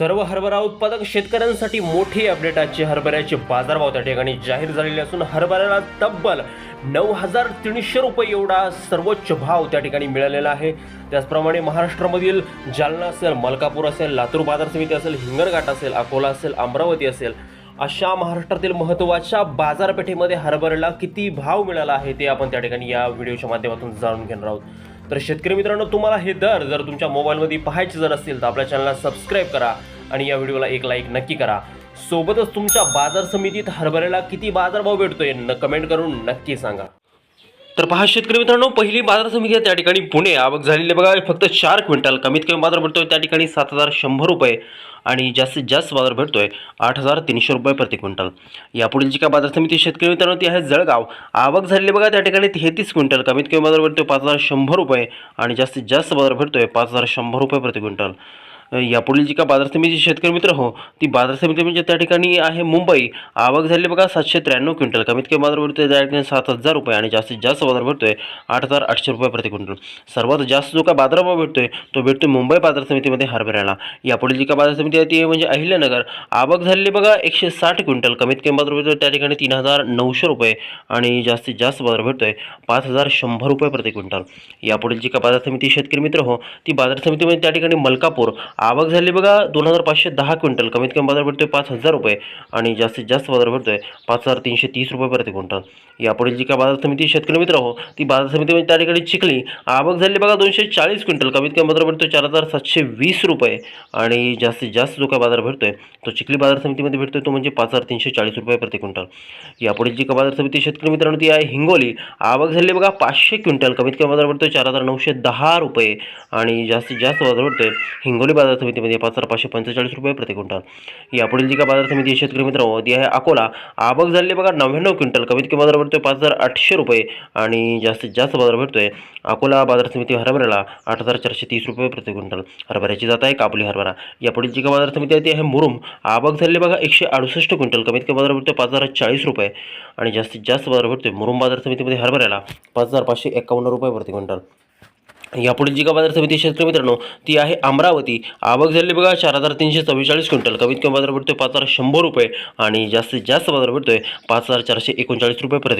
सर्व हरभरा उत्पादक शेतकऱ्यांसाठी मोठी अपडेट आजचे हरभऱ्याचे बाजारभाव त्या ठिकाणी जाहीर झालेले असून हरभऱ्याला तब्बल नऊ हजार तीनशे रुपये एवढा सर्वोच्च भाव त्या ठिकाणी मिळालेला आहे. त्याचप्रमाणे महाराष्ट्रामधील जालना असेल मलकापूर असेल लातूर बाजार समिती असेल हिंगणघाट असेल अकोला असेल अमरावती असेल अशा महाराष्ट्रातील महत्त्वाच्या बाजारपेठेमध्ये हरभऱ्याला किती भाव मिळाला आहे ते आपण त्या ठिकाणी या व्हिडिओच्या माध्यमातून जाणून घेणार आहोत. तर शेतकरी मित्रांनो तुम्हाला हे दर जर तुमच्या मोबाईलमध्ये पाहायचे जर असतील तर आपल्या चॅनलला सबस्क्राईब करा आणि या व्हिडिओला एक लाईक नक्की करा. सोबतच तुमच्या बाजार समितीत हरभऱ्याला किती बाजारभाव भेटतोय न कमेंट करून नक्की सांगा. तर पहा शेतकरी मित्रांनो पहिली बाजार समिती आहे त्या ठिकाणी पुणे. आवक झालेली बघा फक्त चार क्विंटल. कमीत कमी बाजार भेटतोय त्या ठिकाणी सात हजार शंभर रुपये आणि जास्तीत जास्त बाजार भेटतोय आठ हजार तीनशे रुपये प्रति क्विंटल. यापुढील जी काय बाजार समिती शेतकरी मित्रांनो ती आहे जळगाव. आवक झालेली बघा त्या ठिकाणी तेहतीस क्विंटल. कमीत कमी बाजार भेटतोय पाच हजार शंभर रुपये आणि जास्तीत जास्त बाजार भेटतोय पाच हजार शंभर रुपये प्रति क्विंटल. यापुढील जी का बाजार समिती शेतकरी मित्र हो ती बाजार समिती म्हणजे त्या ठिकाणी आहे मुंबई. आवक झाली बघा सातशे त्र्याण्णव क्विंटल. कमीत कमी बाजार भरतोय त्या ठिकाणी सात हजार रुपये आणि जास्तीत जास्त बाजार भरतोय आठ हजार आठशे रुपये प्रति क्विंटल. सर्वात जास्त जो का बाजारभाव भेटतोय तो भेटतोय मुंबई बाजार समितीमध्ये हरभऱ्याला. यापुढील जी का बाजार समिती आहे ती म्हणजे अहिल्यानगर. आवक झालेली बघा एकशे साठ क्विंटल. कमीत कमी बाजार भेटतोय त्या ठिकाणी तीन हजार नऊशे रुपये आणि जास्तीत जास्त बाजार भेटतोय पाच हजार शंभर रुपये प्रति क्विंटल. यापुढील जी का बाजार समिती शेतकरी मित्र हो ती बाजार समितीमध्ये त्या ठिकाणी मलकापूर आवक झाली बघा दोन हजार पाचशे दहा क्विंटल. कमीत कमी बाजार भेटतोय पाच हजार रुपये आणि जास्तीत जास्त बाजार भेटतोय पाच हजार तीनशे तीस रुपये प्रति क्विंटल. यापुढील जी का बाजार समिती शेतकरी मित्र हो ती बाजार समितीमध्ये म्हणजे त्या ठिकाणी चिखली. आवक झाली बघा दोनशे चाळीस क्विंटल. कमीत कमी बाजार भेटतोय चार हजार सातशे वीस रुपये आणि जास्तीत जास्त जो काय बाजार भेटतोय तो चिखली बाजार समितीमध्ये भेटतोय तो म्हणजे पाच हजार तीनशे चाळीस रुपये प्रति क्विंटल. यापुढील जी का बाजार समिती शेतकरी मित्रांनो ती आहे हिंगोली. आवक झाली बघा पाचशे क्विंटल. कमीत कमी बाजार भेटतोय चार हजार नऊशे दहा रुपये आणि जास्तीत जास्त बाजार भेटतोय हिंगोली बाजार समितीमध्ये पाच हजार पाचशे पंचेचाळीस रुपये प्रति क्विंटल. यापुढील जी का बाजार समिती शेतकरी मित्रांनो ती आहे अकोला. आवक झालेली बघा नव्याण्णव क्विंटल. कमीत कमी बाजार भेटतोय पाच हजार आठशे रुपये आणि जास्तीत जास्त बाजार भेटतोय अकोला बाजार समिती हरभऱ्याला आठ हजार चारशे तीस रुपये प्रति क्विंटल. हरभऱ्याची जात आहे काबुली हरभरा. यापुढील जी का बाजार समिती आहे ती आहे मुरुम. आवक झाली बघा एकशे अडुसष्ट क्विंटल. कमीत कमी बाजार भेटतोय पाच हजार चाळीस रुपये आणि जास्तीत जास्त बाजार भेटतोय मुरुम बाजार समितीमध्ये हरभऱ्याला पाच हजार पाचशे एकावन्न रुपये प्रति क्विंटल. यापुढे जी का बाजार समिती शेतकरी मित्रांनो ती आहे अमरावती. आवक झाली बघा चार हजार तीनशे चव्वेचाळीस क्विंटल. कमीत कमी बाजार भेटतोय पाच हजार शंभर रुपये आणि जास्तीत जास्त बाजार भेटतोय पाच हजार चारशे एकोणचाळीस रुपये प्रति